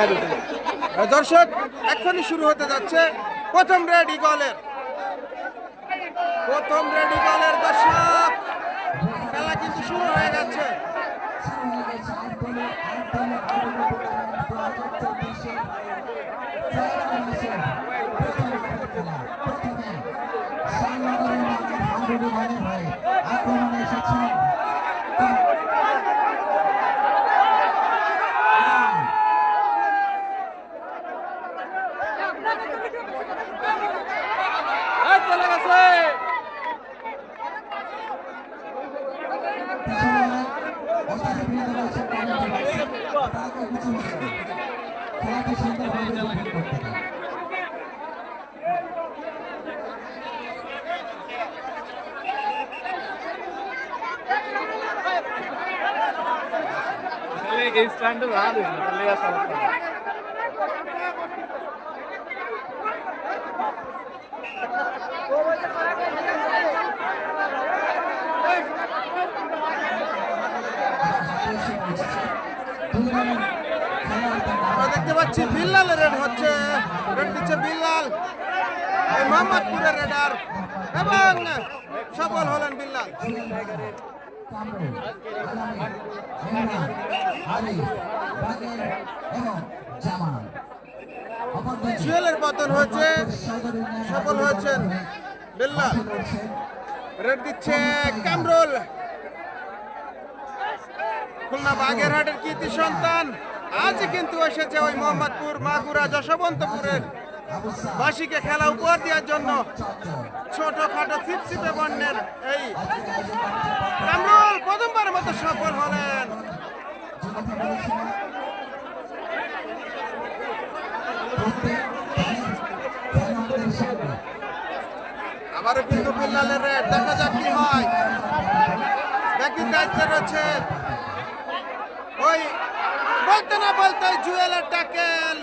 লাগা দিতে দর্শক এখনই শুরু হতে যাচ্ছে প্রথম রেড ইগলের প্রথম রেড ইগলের দর্শক, খেলা কিন্তু শুরু হয়ে গেছে খেলাটি সুন্দরভাবে দখল করতে হবে এই স্ট্যান্ডে দিচ্ছে তাহলে আর সমস্যা নেই। পাচ্ছি বিল্লাল রেড হচ্ছে। রেড দিচ্ছে বিল্লাল। এই মোহাম্মদপুরের রেডার। এবং সফল হলেন বিল্লাল। জুয়েলের পতন হয়েছে। সফল হয়েছেন বিল্লাল। রেড দিচ্ছে কামরুল। খুলনা বাগেরহাটের কীর্তি সন্তান। আজ কিন্তু এসেছে ওই মোহাম্মদপুর মাগুরা যশবন্তপুরের বাসীকে খেলা উপহার দেওয়ার জন্য ছোটখাটো চিপচিপে বর্ণের এই কামরুল প্রথমবারের মতো সফল হলেন। আবারও কিন্তু বিল্লালের রেড, দেখা যাক কি হয়। ব্যাকিং দায়িত্বে রয়েছে না বলতে জুয়েলের ট্যাকেল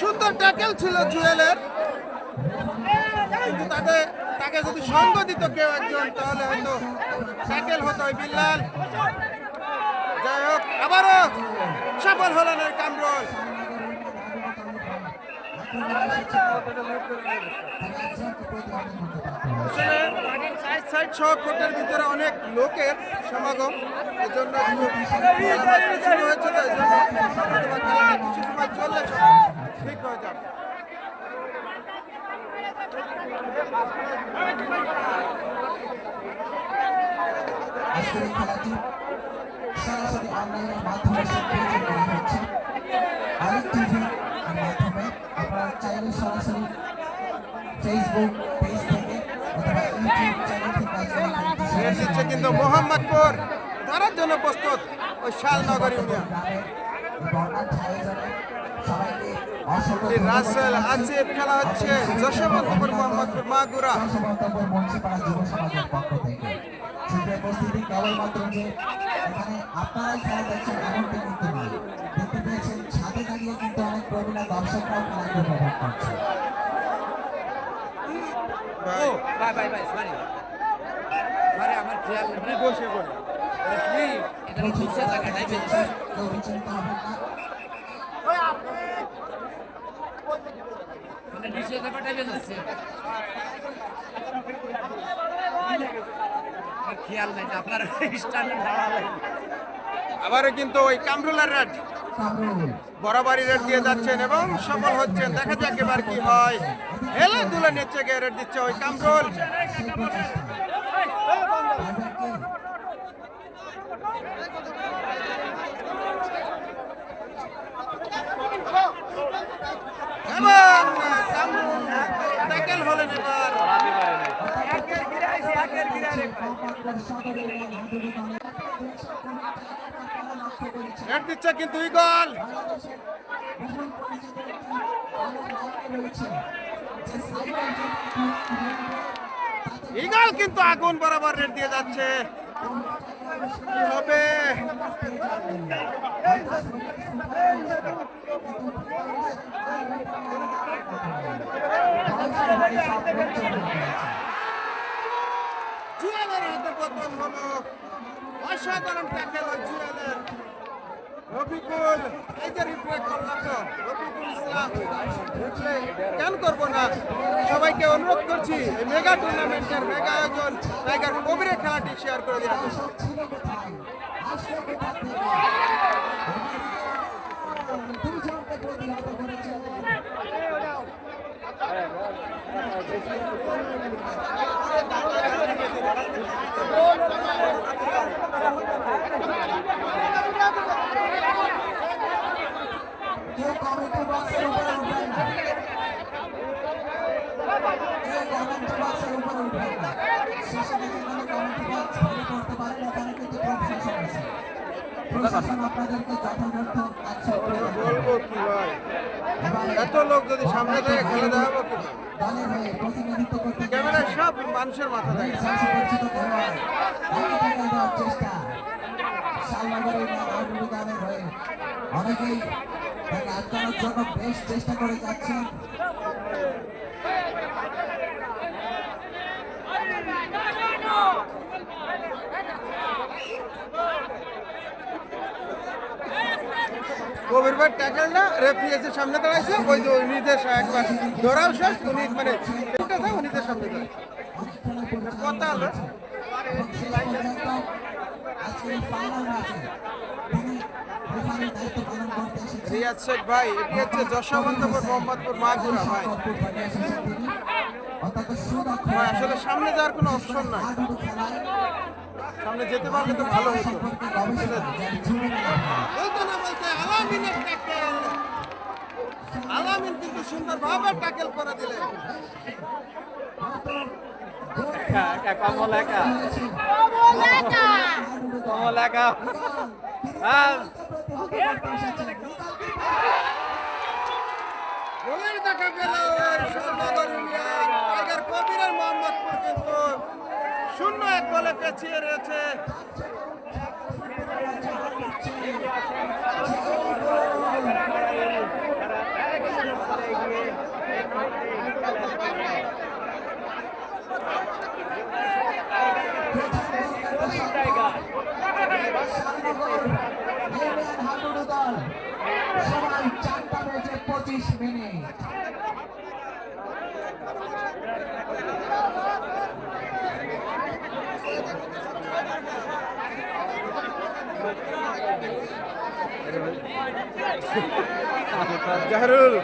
সুন্দর ট্যাকেল ছিল জুয়েলের। কিন্তু তাকে তাকে যদি সঙ্গ দিত কেউ একজন, তাহলে হয়তো ট্যাকেল হতো ওই বিল্লাল। যাই হোক, আবারও সফল হলেন কামরুল। সাইড সাইড সহ ভিতরে অনেক লোকের সমাগম এই জন্য একটু খেলাধুলা শুরু হয়েছে তো এই জন্য হয়তোবা খেলাটা কিছু সময় চললে অনেক ফেসবুক পেজ থেকে অথবা ইউটিউব চ্যানেল থেকে রেড দিচ্ছে কিন্তু মোহাম্মদপুর। ধরার জন্য প্রস্তুত ওই শালনগর ইউনিয়ন। রাসেল আসিফ খেলা হচ্ছে যশবন্তপুর মোহাম্মদপুর মাগুরা। মন্তব্য মুন্সিপাড়া যুব সমাজের পক্ষ থেকে। শিল্পের উপস্থিতি কেবলমাত্র যে এখানে আপনারাই খেলা দেখছেন এমনটি কিন্তু নয়। দেখতে পেয়েছেন ছাদে দাঁড়িয়ে কিন্তু অনেক প্রবীণা দর্শকরাও খেলাকে উপভোগ করছে ভাই। ভাই ভাই সরি সরি আমার খেয়াল নেই। বসে এখানে বেশি মানে নিচে জায়গাটাই বেশি খেয়াল নাই আপনার স্ট্যান্ডে দাঁড়ালেন। আবারও কিন্তু ওই কামরুলার রেড। বরাবরই রেড দিয়ে যাচ্ছেন এবং সফল হচ্ছেন। দেখা যাক এবার কি হয়। হেলে দুলে নিচে গিয়ে রেড দিচ্ছে ওই কামরুল। এবং কামরুল ট্যাকেল হলেন দিচ্ছে কিন্তু ইগল ইগল কিন্তু আগুন বরাবর রেড দিয়ে যাচ্ছে। হবে অসাধারণ ট্যাকেল জুয়েলের এই যে রিপ্লে করলাম তো রফিকুল ইসলাম রিপ্লে কেন করব না সবাইকে অনুরোধ করছি মেগা টুর্নামেন্টের মেগা আয়োজন, টাইগার কবিরের খেলাটি শেয়ার করে দেওয়ার জন্য ছিল কোথায় আসলে কোথা থেকে দুজনকে প্রতিহত করেছে কেউ কমেন্ট বক্সের উপরে উঠবেন না বলব কি ভাই এত লোক যদি সামনে থেকে খেলে দেখাবো কি? দলের প্রতিনিধিত্ব করতে ক্যামেরায় সব মানুষের মাথা থাকে দেওয়ার চেষ্টা শালনগরের অনেকেই তাকে আটকানোর জন্য বেশ চেষ্টা করে যাচ্ছেন। ভাই ট্যাকেল না, রেফারি এসে সামনে দাঁড়াইছে, ওই যে যে একবার ধরাও শেষ, উনি মানে যে সামনে দাঁড়াইছে। রিয়াজ শেখ ভাই, এটি হচ্ছে যশোবন্তপুর মোহাম্মদপুর মাগুরা ভাই। আসলে সামনে যাওয়ার কোনো অপশন নাই। সামনে যেতে পারলে তো ভালো হতো। আলামিনের ট্যাকেল। আলামিন কিন্তু সুন্দরভাবে ট্যাকেল করে দিলেন। একা একা কমল একা। কমল একা। হ্যাঁ। গোলের দেখা টাইগার কবিরের মোহাম্মদপুর কিন্তু শূন্য এক গোলে পেছিয়ে রয়েছে ইউনিয়ন হাডুডু দল সবাই চারটা বেজে পঁচিশ মিনিট জাহরুল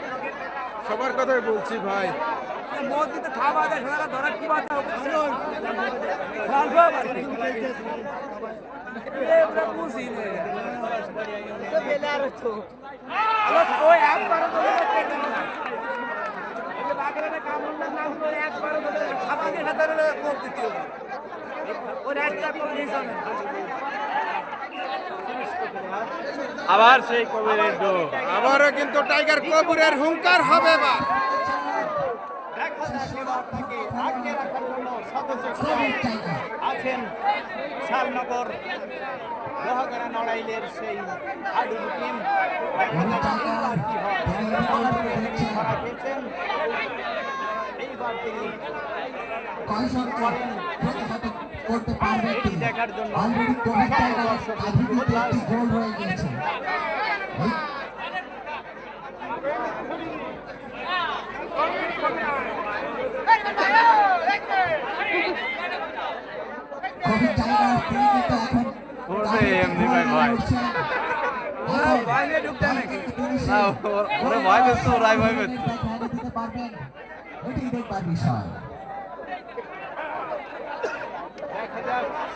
সবার কথাই বলছি ভাই। মসজিদে খাওয়া দেয় ধরার ধরা কি বাদ আবার সেই কবিরের ডো আবারও কিন্তু টাইগার কবিরের হুঙ্কার হবে বা কবির টাইগার আছেন। শালনগর লোহাগড়া নড়াইলের সেই হাডুডু টিম। ধরা পেয়েছেন এইবার তিনি করতে পারবে দেখার জন্য অলরেডি কবির টাইগারের আধিপত্যে একটি গোল হয়ে গিয়েছে এই কবির টাইগার তিনি কিন্তু এখন করবে এমনি ভাই ভয়। বাইরে ঢুকতে নাকি না ওর- ওরে ভয় পেয়েছে ওরাই ভয় পেয়েছে দিতে পারবেন এটি দেখবার বিষয় দেখা যাক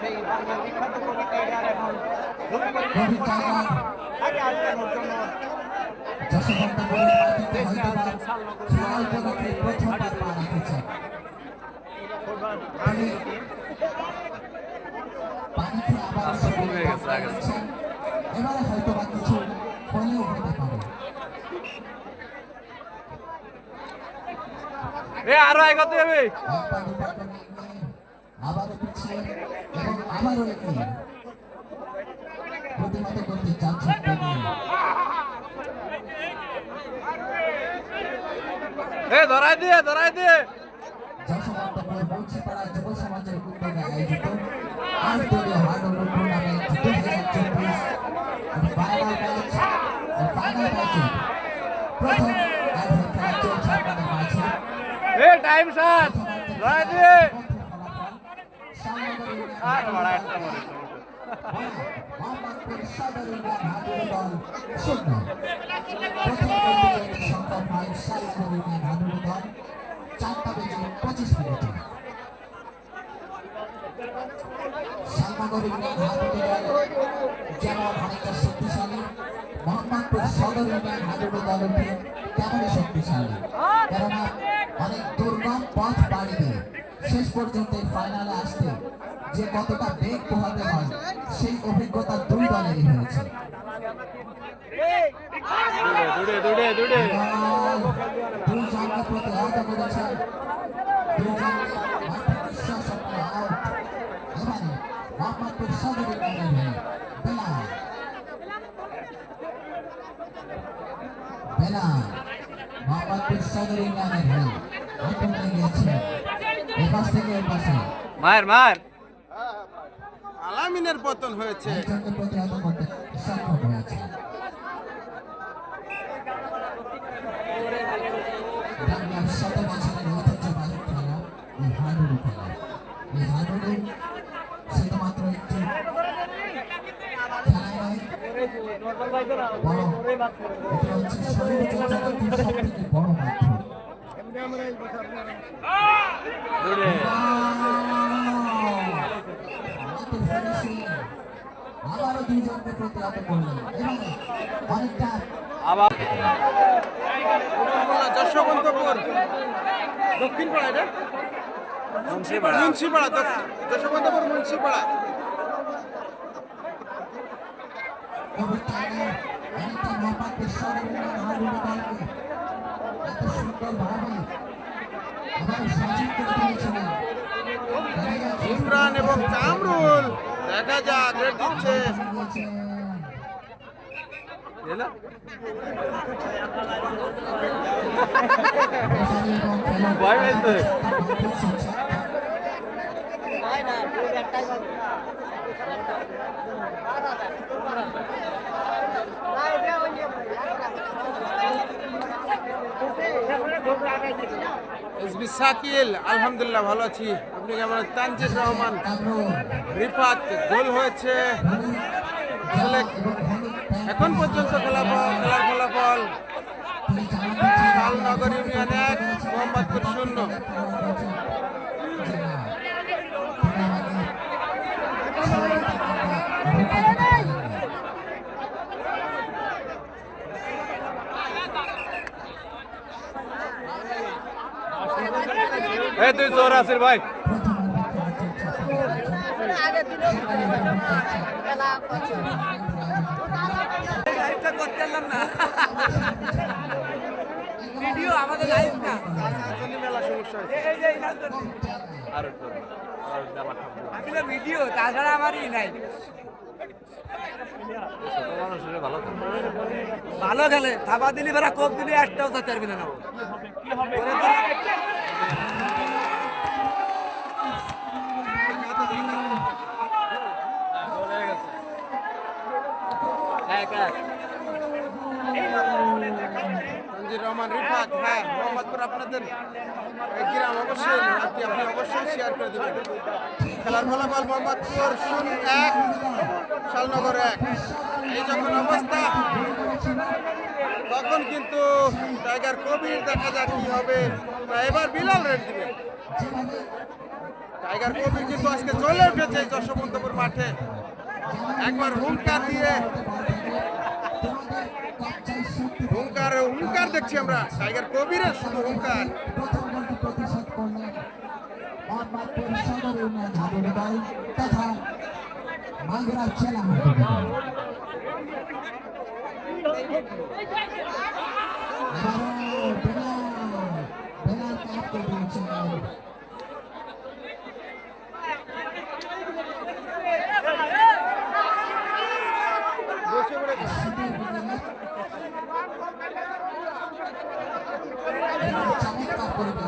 সেই বাংলার বিখ্যাত কবি টাইগার এখন আগে জন্য যশবন্ত বলের মাটিতে হয়তো খেলার জগতে প্রথমবার পা রেখেছেন পানিতে আবার আস্তে কমে গেছে আগে থেকে। এবারে হয়তো বা কিছু হলেও হতে পারে আরও এগোতে হবে এ ধরাই দিয়ে ধরাই দিয়ে। এ টাইম সাত লড়াই দিয়ে। আর বড় একটা চারটা বেজে পঁচিশ মিনিটে সালমাগর ইউনিয়ন হাডুডু দল যেমন অনেকটা শক্তিশালী মোহাম্মদপুর সদর ইউনিয়ন হাডুডু দলটি তেমনই শক্তিশালী কেননা অনেক দুর্গম পথ পাড়ি দিয়ে শেষ পর্যন্ত ফাইনালে আসতে যে কতটা বেগ পোহাতে হয় সেই অভিজ্ঞতা দুই দলেরই হয়েছে। বল দুই জনকে প্রতিহত করেছে দুই জনকে মাঠে নিঃশ্বাসত্ব আউট এবারে মোহাম্মদপুর সদর ইউনিয়নের বেলাল। বেলাল মোহাম্মদপুর সদর ইউনিয়নের হয়ে গিয়েছে এপাশ থেকে এপাশে মার মার আলামিনের পতন হয়েছে। একজনকে প্রতিহত করতে সক্ষম হয়েছে বাংলার শত বছরের ঐতিহ্যবাহী খেলা এই হাডুডু খেলা। এই হাডুডু শুধুমাত্র একটি খেলা নয় বরং এটা হচ্ছে শরীর চর্চার একটি সব থেকে বড় মাধ্যম আবারও দুইজনকে প্রতিহত করলেন এবারে অনেকটা আবার যশবন্তপুর মুন্সিপাড়া আবার করে তুলেছিলেন ইমরান এবং কামরুল দেখা যাক রেড দিচ্ছে। ভয় পেয়েছে। মাঠের এসবি সাকিল, আলহামদুলিল্লাহ ভালো আছি। আপনি কেমন? তানজিদ রহমান, রিফাত, গোল হয়েছে। আসলে এখন পর্যন্ত ফলাফল খেলার ফলাফল শালনগর ইউনিয়ন এক, মোহাম্মদপুর শূন্য। এ তুই চোর আসির ভাই। আমাদের না। ভিডিও, তাছাড়া আমারই নাই। ভালো খেলে, থাবা দিলি বেড়া, কোপ দিলি, একটাও চার পারবি না নেব চলে গেছে। এক রহমান, রিফাত হ্যাঁ মোহাম্মদপুর আপনাদের গ্রাম অবশ্যই আপনি অবশ্যই শেয়ার করে দেবেন। খেলার ফলাফল মোহাম্মদপুর শূন্য এক, শালনগর এক। এই যখন অবস্থা, তখন কিন্তু টাইগার কবির দেখা যাক কি হবে। এবার বিলাল রেড দিবে। টাইগার কবির কিন্তু আজকে চলে উঠেছে যশবন্তপুর মাঠে। একবার হুঙ্কার দিয়ে হুঙ্কার হুঙ্কার দেখছি আমরা। টাইগার কবিরের শুধু হুঙ্কার। প্রথম গোলটি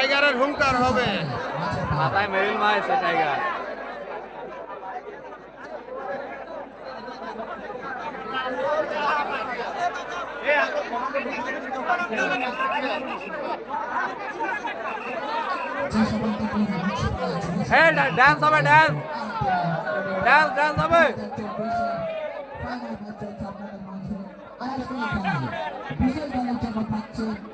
টাইগারের হুঙ্কার হবে। মাঝে মাথায় মেরিল মাছ টাইগার যে সকল থেকে মুন্সিপাল যুব হ্যাঁ ডান্স হবে। ডান্স ডান্স ডান্স হবে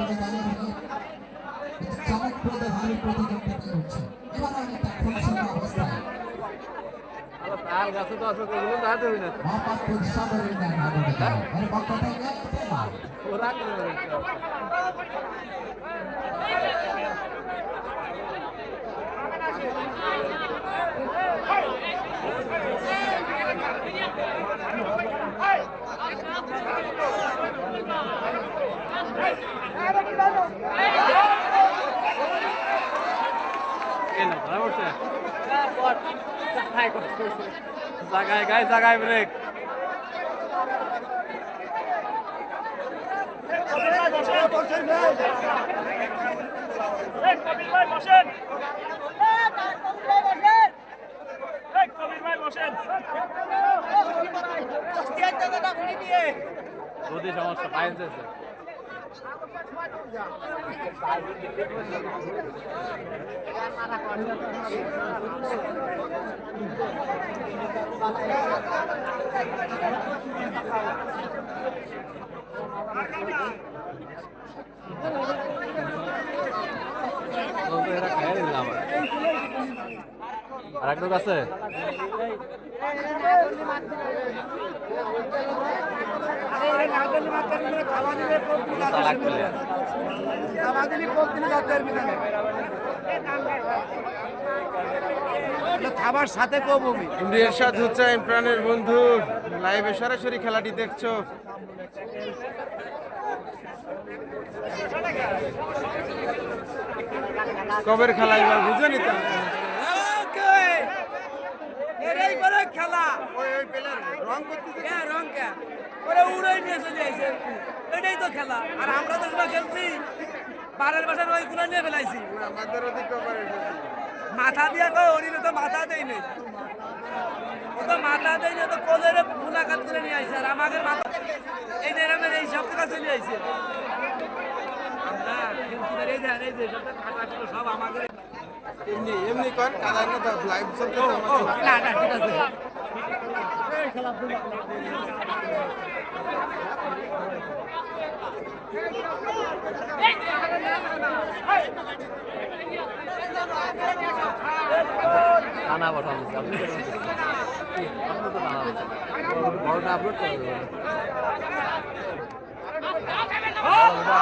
সামনের আগ্রহে দাঁড়িয়ে থেকে চমকপ্রদ ভাবে প্রতিযোগিতা করছে এবার অনেকটা খুব অবস্থায় তাল গাছে তো আসলে এগুলো দাঁড়াতে হবে না মহাপাত্র সাগরের ন্যায় নাগরিক এর পক্ষ থেকে তোমার ওরা করে দেবে। কে না ধরা পড়ছে জাগায় গায়ে জাগায় ব্রেক যদি সমস্যা পাইছে আছে। বলতে এরা খাইয়ে দিল আমার আর আছে? খাবার সাথে হবে সাথ হচ্ছে প্রাণের বন্ধু। লাইভে সরাসরি খেলাটি দেখছ। কবের খেলা এবার বুঝে নিতে। এরাই করে খেলা। ওই ওই রং করতে হ্যাঁ ওরা উড়াই নিয়ে চলে আইছে। এটাই তো খেলা। আর আমরা তো গুলো খেলছি পাড়ার বাসার নিয়ে ফেলাইছি। আমাদের মাথা দিয়া কয় ওরিলে তো মাথা দেই নেই। ও তো মাথা দেই না তো কোলের মুলাকাত করে নিয়ে আইছে। আর আমাদের মাথা এই যে এরমের এই সব থেকে চলে আইছে। আমরা খেলতে পারি, এই যে সব খাতা ছিল সব আমাদের। এমনি এমনি কর কাদার না লাইভ চলতে না না ঠিক আছে টানা পাঠানো আপনি তো টানা বড়টা আপলোড করে দেবেন বড়টা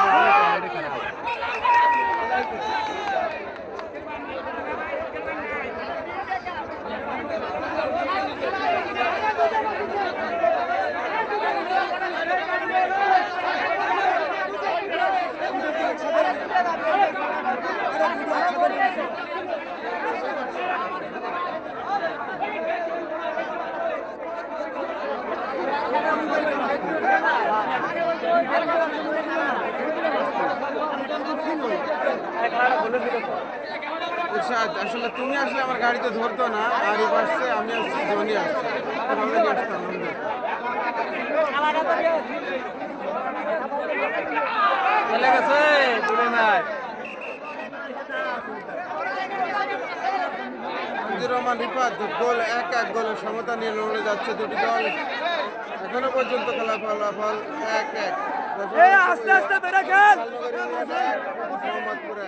রহমান রিফাত গোল এক এক গোলের সমতা নিয়ে লড়ে যাচ্ছে দুটি দল। এখনও পর্যন্ত খেলা ফলাফল এক এক। আস্তে আস্তে ধরে খেল। মোহাম্মদপুরে।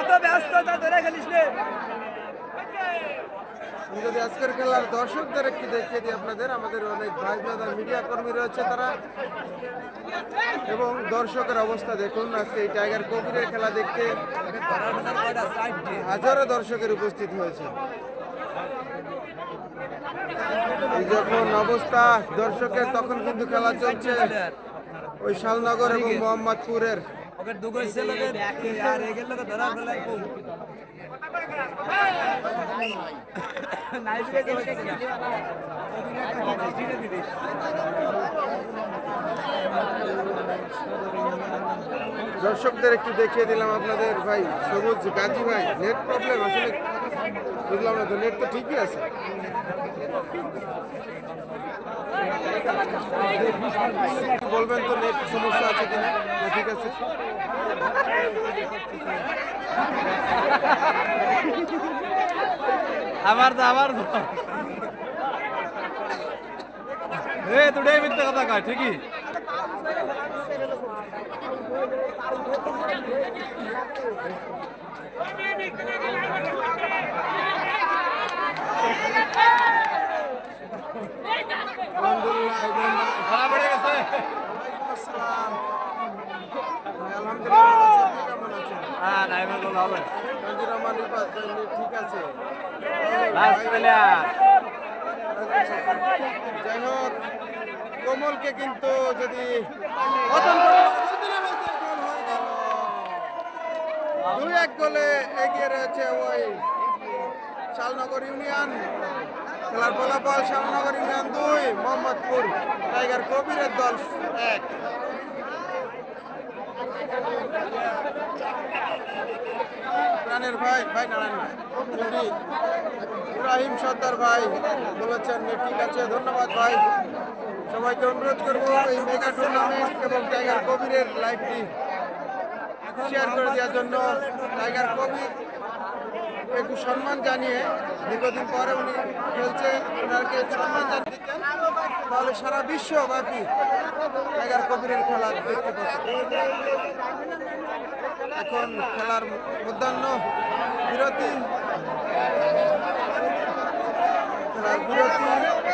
এত ব্যস্ততা ধরে খেলিস যদি আজকের খেলার দর্শকদের একটু দেখিয়ে দিই আপনাদের, আমাদের অনেক ভাই ব্রাদার মিডিয়া কর্মী রয়েছে তারা। এবং দর্শকের অবস্থা দেখুন, আজকে এই টাইগার কবিরের খেলা দেখতে হাজারো দর্শকের উপস্থিত হয়েছে। যখন অবস্থা দর্শকের, তখন কিন্তু খেলা চলছে। ওই শালনগর এবং মোহাম্মদপুরের। ওকে দুগো ছেলে আর এগের লোকে ধরা ফেলাই নাই ফিরে যাচ্ছে দর্শকদের একটু দেখিয়ে দিলাম আপনাদের ভাই সবুজ গাজী ভাই। নেট প্রবলেম আসলে বুঝলাম না তো নেট তো ঠিকই আছে। বলবেন তো নেট সমস্যা আছে কিনা? না ঠিক আছে আমার তো আমার তো এ দুটাই মিথ্যা কথা কয় ঠিকই আলহামদুলিল্লাহ ইব্রাহিম ভাই, ধরা পড়ে গেছে ওয়ালাইকুম আসসালাম ভাই, আলহামদুলিল্লাহ ঠিক আছে যাই কমলকে কিন্তু যদি। দুই এক গোলে এগিয়ে রয়েছে ওই শালনগর ইউনিয়ন খেলার ফলাফল শালনগর ইউনিয়ন দুই মোহাম্মদপুর টাইগার কবিরের দল এক প্রাণের ভাই ভাই নারায়ণ ভাই। ইব্রাহিম সর্দার ভাই বলেছেন ঠিক আছে ধন্যবাদ ভাই। সবাইকে অনুরোধ করব, এই মেগা টুর্নামেন্ট এবং টাইগার কবিরের লাইভটি শেয়ার করে দেওয়ার জন্য। টাইগার কবির একটু সম্মান জানিয়ে দীর্ঘদিন পরে উনি খেলছে, ওনাকে সম্মান জানিয়ে দিতেন তাহলে সারা বিশ্বব্যাপী এগার কবিরের খেলা দেখতে পাচ্ছেন। এখন খেলার মধ্যাহ্ন বিরতি। খেলার বিরতি।